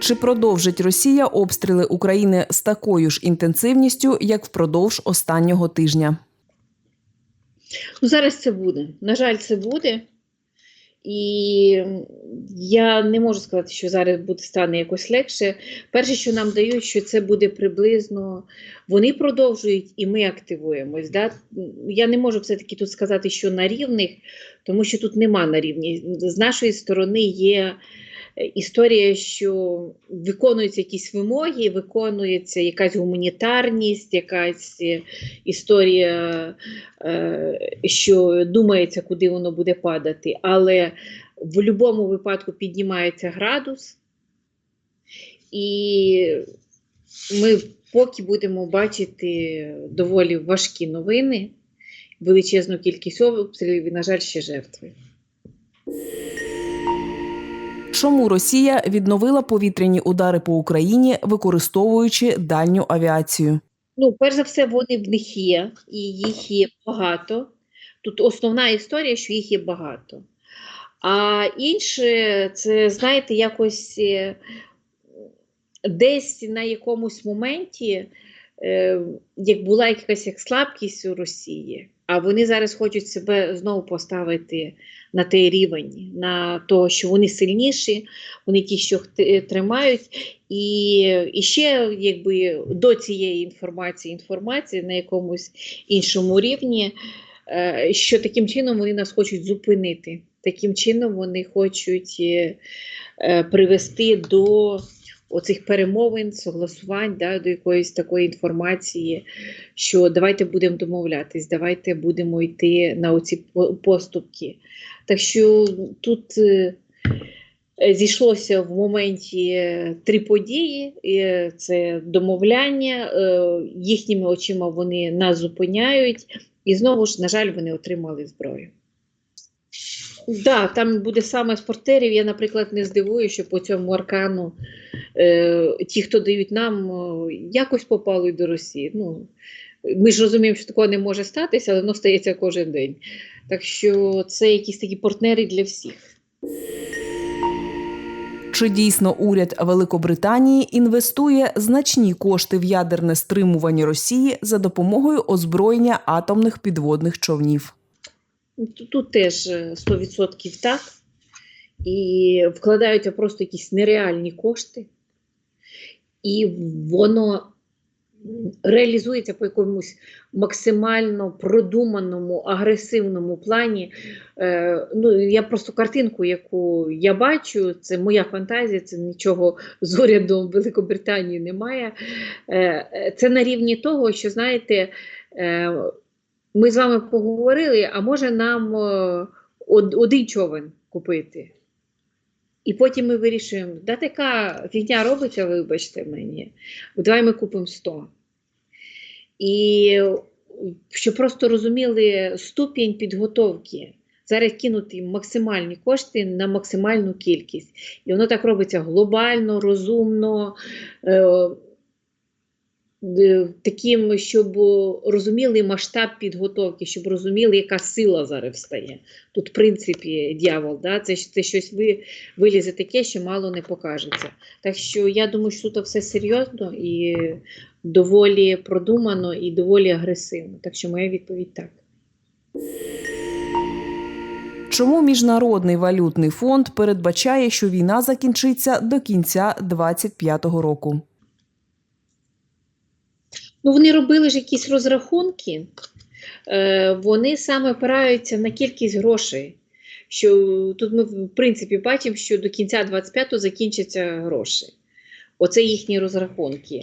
Чи продовжить Росія обстріли України з такою ж інтенсивністю, як впродовж останнього тижня? Ну, зараз це буде. На жаль, це буде. І я не можу сказати, що зараз буде стане якось легше. Перше, що нам дають, що це буде приблизно. Вони продовжують і ми активуємось. Да? Я не можу все-таки тут сказати, що на рівних, тому що тут нема на рівні. З нашої сторони є історія, що виконуються якісь вимоги, виконується якась гуманітарність, якась е, історія, е, що думається, куди воно буде падати. Але в будь-якому випадку піднімається градус, і ми поки будемо бачити доволі важкі новини, величезну кількість обстрілів і, на жаль, ще жертви. Чому Росія відновила повітряні удари по Україні, використовуючи дальню авіацію? Ну, перш за все, вони в них є, і їх є багато. Тут основна історія, що їх є багато. А інше, це, знаєте, якось е, десь на якомусь моменті, е, як була якась як слабкість у Росії, а вони зараз хочуть себе знову поставити на той рівень, на того, що вони сильніші, вони ті, що хт- тримають. І, і ще якби до цієї інформації, інформації на якомусь іншому рівні, е, що таким чином вони нас хочуть зупинити. Таким чином вони хочуть е, е, привести до оцих перемовин, согласувань, да, до якоїсь такої інформації, що давайте будемо домовлятись, давайте будемо йти на оці поступки. Так що тут. е, Зійшлося в моменті е, три події: Е, це домовляння, їхніми очима вони нас зупиняють, і знову ж, на жаль, вони отримали зброю. Да, там буде саме з портерів. Я, наприклад, не здивую, що по цьому аркану е, ті, хто дають нам, якось попали до Росії. Ну, ми ж розуміємо, що такого не може статися, але воно стається кожен день. Так що це якісь такі партнери для всіх. Чи дійсно уряд Великобританії інвестує значні кошти в ядерне стримування Росії за допомогою озброєння атомних підводних човнів? Тут, теж е, 100% так. І вкладаються просто якісь нереальні кошти, і воно реалізується по якомусь максимально продуманому, агресивному плані. Е, ну, я просто картинку, яку я бачу, це моя фантазія, це нічого з урядом Великобританії немає. Е, е, це на рівні того, що, знаєте, е, ми з вами поговорили, а може нам е, один човен купити. І потім ми вирішуємо, да така фігня робиться, вибачте мені, давай ми купимо 100. І щоб просто розуміли ступінь підготовки, зараз кинути максимальні кошти на максимальну кількість. І воно так робиться глобально, розумно, е, таким, щоб розуміли масштаб підготовки, щоб розуміли, яка сила зараз встає. Тут, в принципі, дьявол, да? це, це щось ви, вилізе таке, що мало не покажеться. Так що я думаю, що тут все серйозно і доволі продумано і доволі агресивно. Так що моя відповідь так. Чому Міжнародний валютний фонд передбачає, що війна закінчиться до кінця 2025 року? Ну, вони робили ж якісь розрахунки, е, вони саме опираються на кількість грошей. Що тут ми, в принципі, бачимо, що до кінця 25-го закінчаться гроші. Оце їхні розрахунки.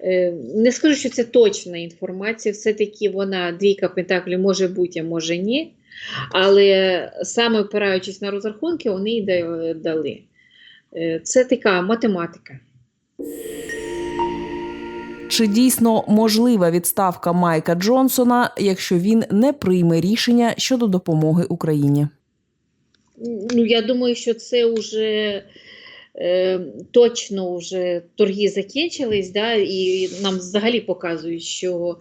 Е, не скажу, що це точна інформація, все-таки вона двійка пентаклів може бути, а може ні. Але саме опираючись на розрахунки, вони й дали. Е, це така математика. Чи дійсно можлива відставка Майка Джонсона, якщо він не прийме рішення щодо допомоги Україні? Ну, я думаю, що це вже е, точно вже торги закінчились, да, і нам взагалі показують, що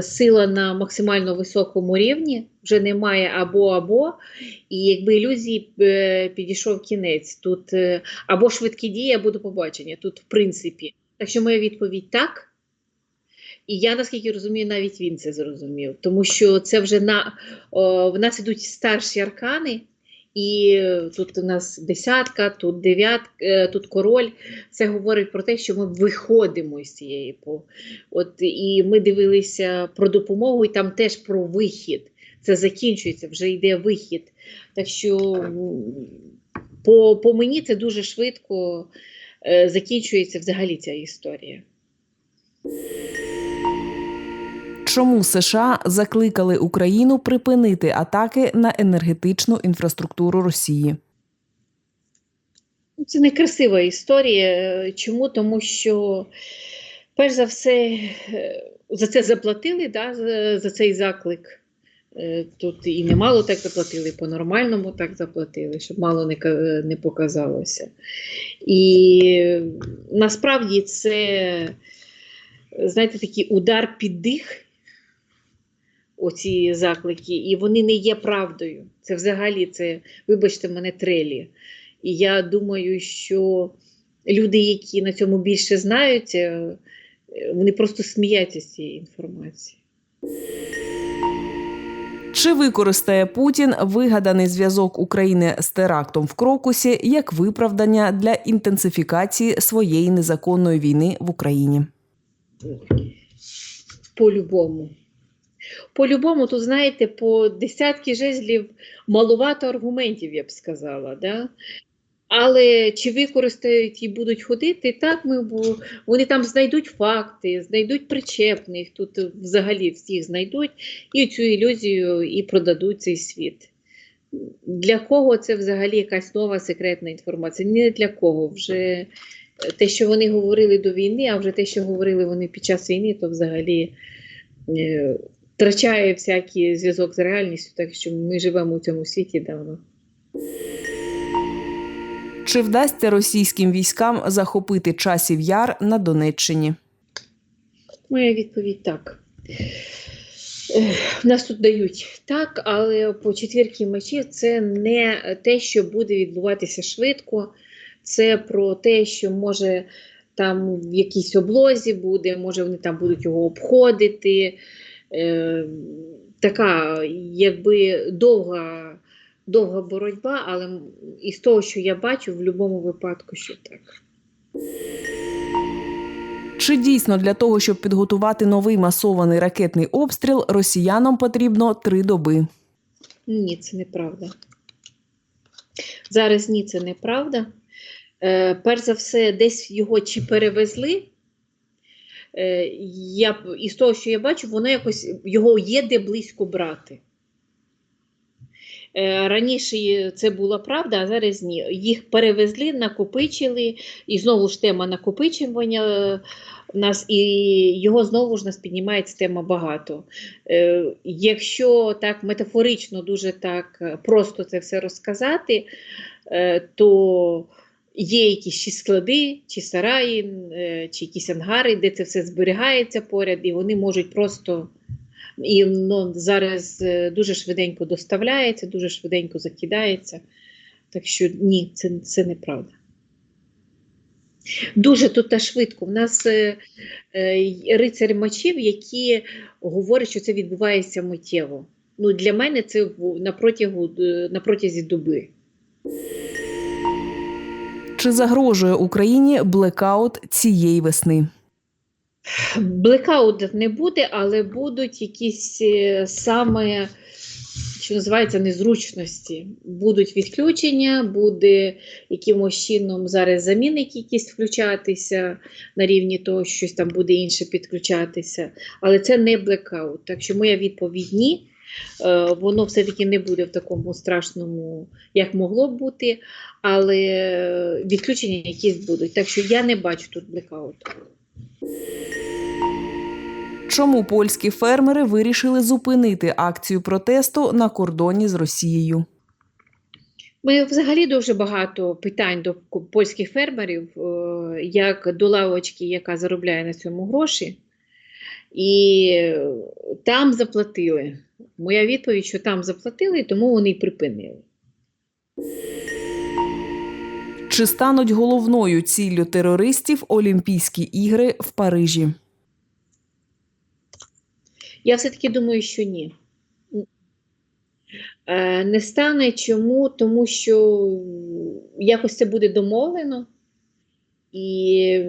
сила на максимально високому рівні вже немає або-або, і якби ілюзії е, підійшов кінець. Тут е, або швидкі дії, або до побачення. Тут, в принципі. Так що моя відповідь так. І я, наскільки розумію, навіть він це зрозумів, тому що це вже на о, в нас ідуть старші аркани, і тут у нас десятка, тут дев'ятка, е, тут король. Це говорить про те, що ми виходимо з цієї по. От і ми дивилися про допомогу, і там теж про вихід. Це закінчується, вже йде вихід. Так що по, по мені це дуже швидко е, закінчується взагалі ця історія. Чому США закликали Україну припинити атаки на енергетичну інфраструктуру Росії? Ну, Це некрасива історія. Чому? Тому що, перш за все, е, за це заплатили, да, за, цей заклик. Е, Тут і немало так заплатили, по-нормальному так заплатили, щоб мало не, не показалося. І насправді це, знаєте, такий удар під дих, оці заклики, і вони не є правдою. Це взагалі, це, вибачте мене, трелі. І я думаю, що люди, які на цьому більше знають, е, вони просто сміються з цієї інформації. Чи використає Путін вигаданий зв'язок України з терактом в Крокусі як виправдання для інтенсифікації своєї незаконної війни в Україні? По-любому. По-любому, тут, знаєте, по десятки жезлів малувато аргументів, я б сказала. Да? Але чи використають і будуть ходити, так ми бу- вони там знайдуть факти, знайдуть причепних, тут взагалі всіх знайдуть і цю ілюзію і продадуть цей світ. Для кого це взагалі якась нова секретна інформація? Не для кого. Вже те, що вони говорили до війни, а вже те, що говорили вони під час війни, то взагалі е, втрачає всякий зв'язок з реальністю, так що ми живемо у цьому світі давно. Чи вдасться російським військам захопити часів яр на Донеччині? Моя відповідь так. Нас тут дають так, але по четвірки мечів це не те, що буде відбуватися швидко. Це про те, що може там в якійсь облозі буде, може вони там будуть його обходити. Е, така, якби довга, довга боротьба, але із того, що я бачу, в будь-якому випадку, що так. Чи дійсно для того, щоб підготувати новий масований ракетний обстріл, росіянам потрібно три доби? Ні, це неправда. Зараз ні, це неправда. Е, перш за все, десь його чи перевезли. Е, я, із того, що я бачу, воно якось його є де близько брати. Е, раніше це була правда, а зараз ні. Їх перевезли, накопичили, і знову ж тема накопичування е, нас, і його знову ж нас піднімається тема багато. Якщо так метафорично, дуже так просто це все розказати, то є якісь чи склади, чи сараї, е, чи якісь ангари, де це все зберігається поряд, і вони можуть просто. І ну, зараз е, дуже швиденько доставляється, дуже швиденько закидається. Так що ні, це, це неправда. Дуже тут та швидко. У нас е, е, рицарь мечів, які говорять, що це відбувається миттєво. Ну, для мене це на, на протязі доби. Чи загрожує Україні блекаут цієї весни? Блекаут не буде, але будуть якісь е, саме, що називається, незручності. Будуть відключення, буде якимось чином зараз замінник якийсь включатися на рівні того, що щось там буде інше підключатися. Але це не блекаут. Так що моя відповідь ні. Е, Воно все-таки не буде в такому страшному, як могло б бути, але відключення якісь будуть. Так що я не бачу тут блекауту. Чому польські фермери вирішили зупинити акцію протесту на кордоні з Росією? Ми взагалі дуже багато питань до польських фермерів, е, як до лавочки, яка заробляє на цьому гроші, і е, там заплатили. Моя відповідь, що там заплатили, і тому вони й припинили. Чи стануть головною ціллю терористів Олімпійські ігри в Парижі? Я все-таки думаю, що ні. Е, Не стане чому? Тому що якось це буде домовлено і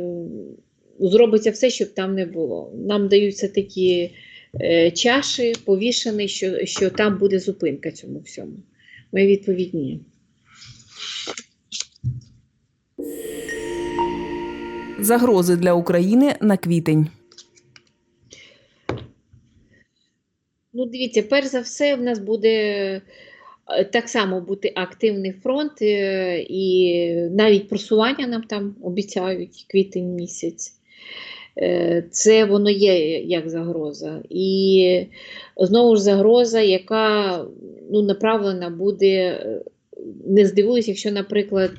зробиться все, щоб там не було. Нам даються такі е, чаші повішані, що, що там буде зупинка цьому всьому. Моя відповідь ні. Загрози для України на квітень. Ну, дивіться, перш за все, в нас буде е, так само бути активний фронт, е, і навіть просування нам там обіцяють квітень місяць. Е, Це воно є як загроза. І знову ж загроза, яка ну, направлена буде. е, Не здивуюсь, якщо, наприклад,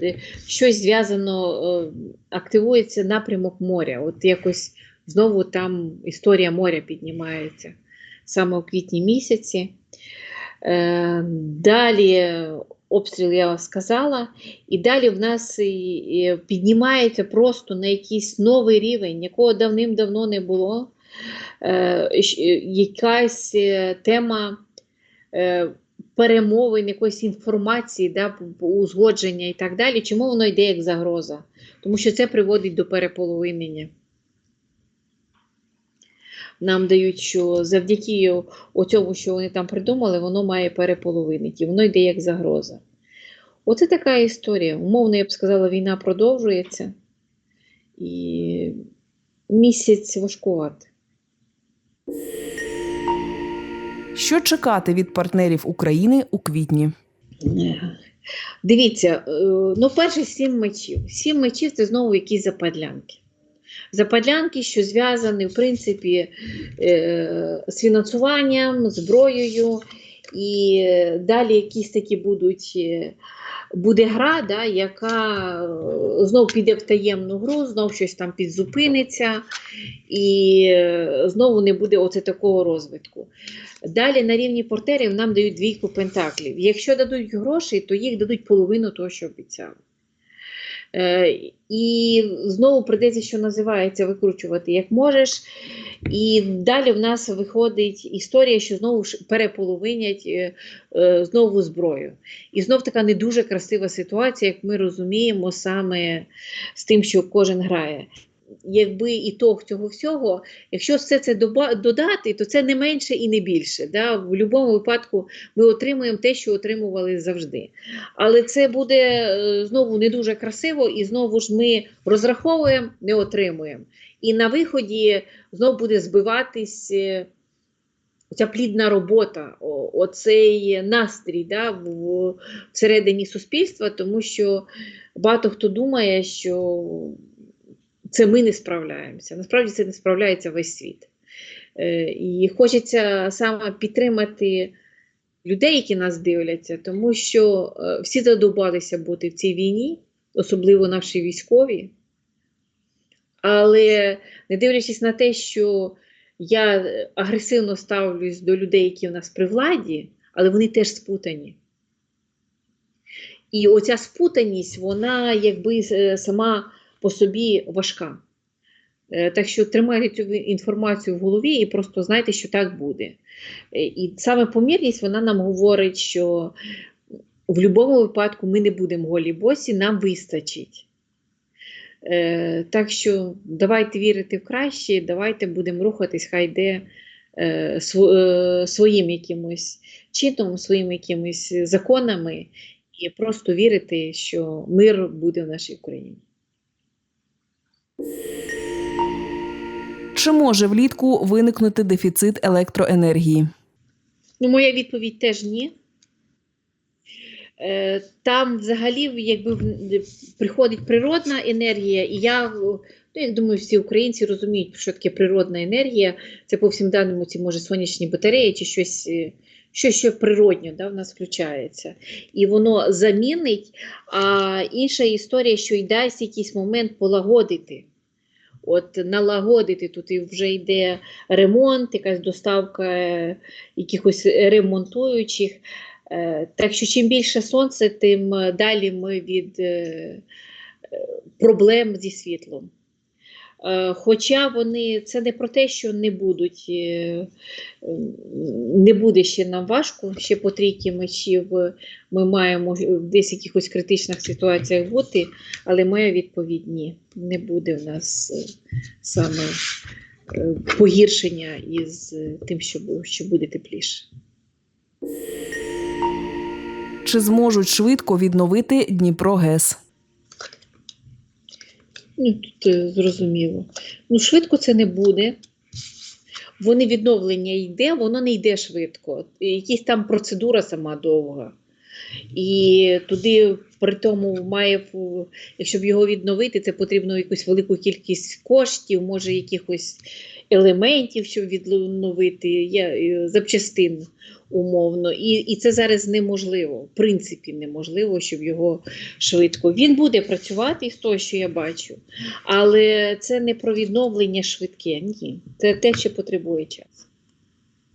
щось зв'язано, е, активується напрямок моря. От якось знову там історія моря піднімається саме у квітні місяці. Далі обстріл я сказала, і далі в нас піднімається просто на якийсь новий рівень, якого давним-давно не було. Е, Якась е, тема е, перемовин, якоїсь інформації, да, узгодження і так далі. Чому воно йде як загроза? Тому що це приводить до переполовинення нам дають, що завдяки цьому, що вони там придумали, воно має переполовинити, воно йде як загроза. Оце така історія. Умовно, я б сказала, війна продовжується і місяць важкувати. Що чекати від партнерів України у квітні? Дивіться, е, ну, перше, сім мечів. Сім мечів це знову якісь западлянки. Западлянки, що зв'язані, в принципі, е, з фінансуванням, зброєю, і далі якісь такі будуть. е, Буде гра, да, яка е, знов піде в таємну гру, знов щось там підзупиниться, і знову не буде оце такого розвитку. Далі на рівні портерів нам дають двійку пентаклів. Якщо дадуть гроші, то їх дадуть половину того, що обіцяли. Е, і знову прийдеться, що називається, викручувати як можеш. І далі в нас виходить історія, що знову ж переполовинять е, е, знову зброю. І знов така не дуже красива ситуація, як ми розуміємо, саме з тим, що кожен грає. Якби ітог цього всього, якщо все це додати, то це не менше і не більше. Да? В будь-якому випадку ми отримуємо те, що отримували завжди. Але це буде е, знову не дуже красиво, і знову ж ми розраховуємо, не отримуємо. І на виході знову буде збиватись е, ця плідна робота, оцей настрій да, всередині суспільства, тому що багато хто думає, що це ми не справляємося. Насправді це не справляється весь світ. Е, І хочеться саме підтримати людей, які нас дивляться, тому що е, всі задовбалися бути в цій війні, особливо наші військові. Але не дивлячись на те, що я агресивно ставлюсь до людей, які в нас при владі, але вони теж спутані. І оця спутаність, вона якби е, сама по собі важка. Е, Так що тримайте цю інформацію в голові і просто знайте, що так буде. Е, І саме помірність вона нам говорить, що в будь-якому випадку ми не будемо голі босі, нам вистачить. Е, Так що давайте вірити в краще, давайте будемо рухатись, хай йде сво- своїм якимось чином, своїми якимись законами, і просто вірити, що мир буде в нашій Україні. Чи може влітку виникнути дефіцит електроенергії? Ну, моя відповідь теж ні. Е, Там взагалі якби приходить природна енергія, і я, ну, я думаю, всі українці розуміють, що таке природна енергія. Це по всім даним ці може сонячні батареї чи щось, е, що що природньо да, в нас включається. І воно замінить. А інша історія, що й дасть якийсь момент полагодити. От налагодити тут вже йде ремонт, якась доставка е, якихось ремонтуючих. Е, Так що чим більше сонце, тим е, далі ми від проблем зі світлом. Е, Хоча вони це не про те, що не будуть, е, не буде ще нам важко, ще по трійки мечів е, ми маємо в десь якихось критичних ситуаціях бути, але моя відповідь ні, не буде в нас саме погіршення із тим, що буде тепліше. Чи зможуть швидко відновити Дніпро ГЕС? Ну, тут е, зрозуміло. Ну, швидко це не буде. Вони відновлення йде, воно не йде швидко. Якась там процедура сама довга. І туди при тому має, якщо б його відновити, це потрібно якусь велику кількість коштів, може якихось елементів, щоб відновити, е, запчастин умовно. І, і це зараз неможливо, в принципі, неможливо, щоб його швидко. Він буде працювати з того, що я бачу. Але це не про відновлення швидке. Ні. Це те, що потребує часу.